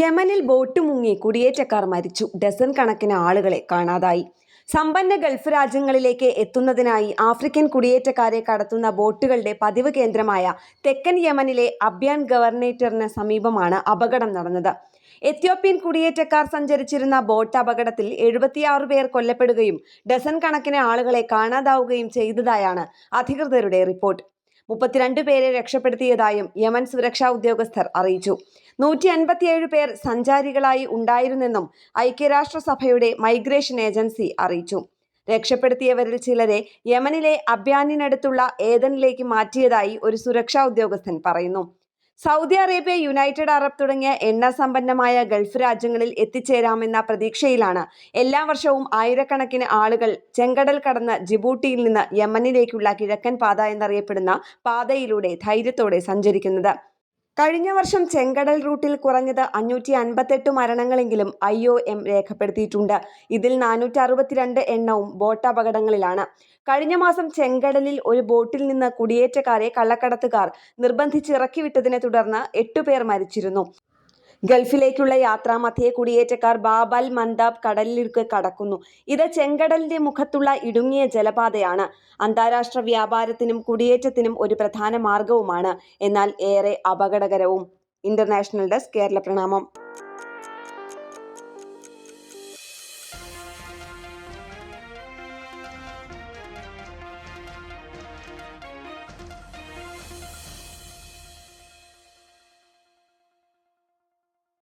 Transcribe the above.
യമനിൽ ബോട്ട് മുങ്ങി കുടിയേറ്റക്കാർ മരിച്ചു. ഡസൻ കണക്കിന് ആളുകളെ കാണാതായി. സമ്പന്ന ഗൾഫ് രാജ്യങ്ങളിലേക്ക് എത്തുന്നതിനായി ആഫ്രിക്കൻ കുടിയേറ്റക്കാരെ കടത്തുന്ന ബോട്ടുകളുടെ പതിവ് കേന്ദ്രമായ തെക്കൻ യമനിലെ അബ്യാൻ ഗവർണേറ്ററിന് സമീപമാണ് അപകടം നടന്നത്. എത്യോപ്യൻ കുടിയേറ്റക്കാർ സഞ്ചരിച്ചിരുന്ന ബോട്ട് അപകടത്തിൽ എഴുപത്തിയാറ് പേർ കൊല്ലപ്പെടുകയും ഡസൻ കണക്കിന് ആളുകളെ കാണാതാവുകയും ചെയ്തതായാണ് അധികൃതരുടെ റിപ്പോർട്ട്. മുപ്പത്തിരണ്ട് പേരെ രക്ഷപ്പെടുത്തിയതായും യമൻ സുരക്ഷാ ഉദ്യോഗസ്ഥർ അറിയിച്ചു. നൂറ്റി അൻപത്തിയേഴ് പേർ സഞ്ചാരികളായി ഉണ്ടായിരുന്നെന്നും ഐക്യരാഷ്ട്രസഭയുടെ മൈഗ്രേഷൻ ഏജൻസി അറിയിച്ചു. രക്ഷപ്പെടുത്തിയവരിൽ ചിലരെ യമനിലെ അബ്യാനിനടുത്തുള്ള ഏതനിലേക്ക് മാറ്റിയതായി ഒരു സുരക്ഷാ ഉദ്യോഗസ്ഥൻ പറയുന്നു. സൗദി അറേബ്യ യുണൈറ്റഡ് അറബ് തുടങ്ങിയ എണ്ണ സമ്പന്നമായ ഗൾഫ് രാജ്യങ്ങളിൽ എത്തിച്ചേരാമെന്ന പ്രതീക്ഷയിലാണ്. എല്ലാ വർഷവും ആയിരക്കണക്കിന് ആളുകൾ ചെങ്കടൽ കടന്ന് ജിബൂട്ടിയിൽ നിന്ന് യമനിലേക്കുള്ള കിഴക്കൻ പാത എന്നറിയപ്പെടുന്ന പാതയിലൂടെ ധൈര്യത്തോടെ സഞ്ചരിക്കുന്നത്. കഴിഞ്ഞ വർഷം ചെങ്കടൽ റൂട്ടിൽ കുറഞ്ഞത് അഞ്ഞൂറ്റി അൻപത്തെട്ട് മരണങ്ങളെങ്കിലും ഐ ഒ എം രേഖപ്പെടുത്തിയിട്ടുണ്ട്. ഇതിൽ നാനൂറ്റി അറുപത്തിരണ്ട് എണ്ണവും ബോട്ട് അപകടങ്ങളിലാണ് കഴിഞ്ഞ മാസം ചെങ്കടലിൽ ഒരു ബോട്ടിൽ നിന്ന് കുടിയേറ്റക്കാരെ കള്ളക്കടത്തുകാർ നിർബന്ധിച്ച് ഇറക്കിവിട്ടതിനെ തുടർന്ന് എട്ടുപേർ മരിച്ചിരുന്നു. ഗൾഫിലേക്കുള്ള യാത്രാമധ്യേ കുടിയേറ്റക്കാർ ബാബൽ മന്ദാബ് കടലിലേക്ക് കടക്കുന്നു. ഇത് ചെങ്കടലിന്റെ മുഖത്തുള്ള ഇടുങ്ങിയ ജലപാതയാണ്. അന്താരാഷ്ട്ര വ്യാപാരത്തിനും കുടിയേറ്റത്തിനും ഒരു പ്രധാന മാർഗവുമാണ് എന്നാൽ ഏറെ അപകടകരവും. ഇന്റർനാഷണൽ ഡെസ്ക് കേരള പ്രണാമം.